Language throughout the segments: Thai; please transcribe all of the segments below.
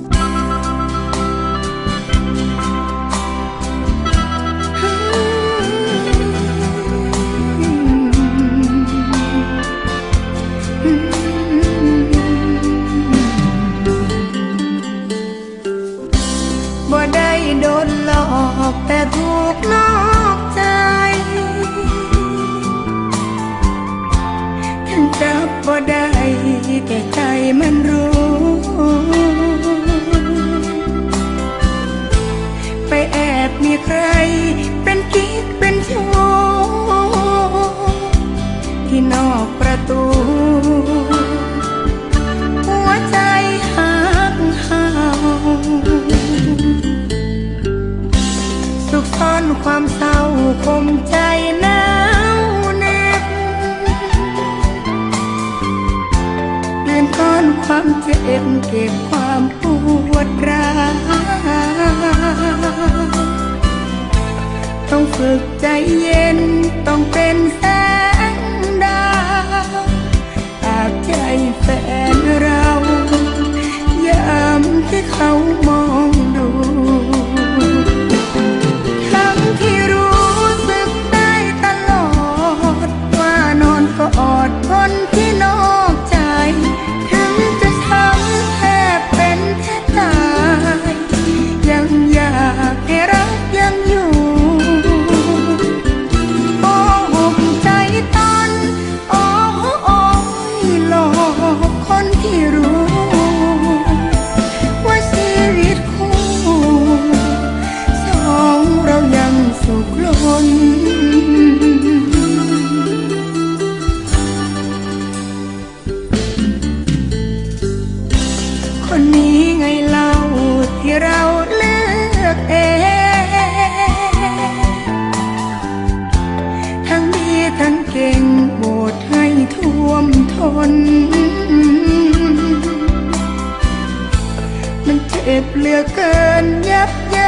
บ่ได้โดนหลอกแต่ถูกนอกใจ ถึงจับบ่ได้แต่ใจมัน ความเจ็บเก็บความปวดร้าวต้องฝึกใจเย็นต้องเป็นแสงดาวตากใจแฟนเรายามที่เขามองดูทั้ง ยังสุขล้นคนนี้ไงเล่าที่เราเลือกเองทั้งดีทั้งเก่งโบดให้ท่วมทน มันเจ็บเหลือเกินยับยิ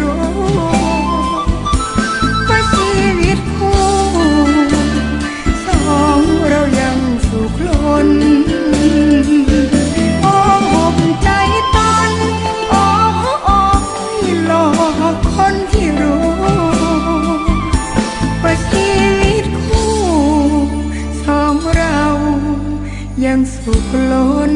รู้ว่าชีวิตคู่สองเรายังสุขล้นโอ้หกใจตอนโอ้โอ้ยหลอกคนที่รู้ว่าชีวิตคู่สองเรายังสุขล้น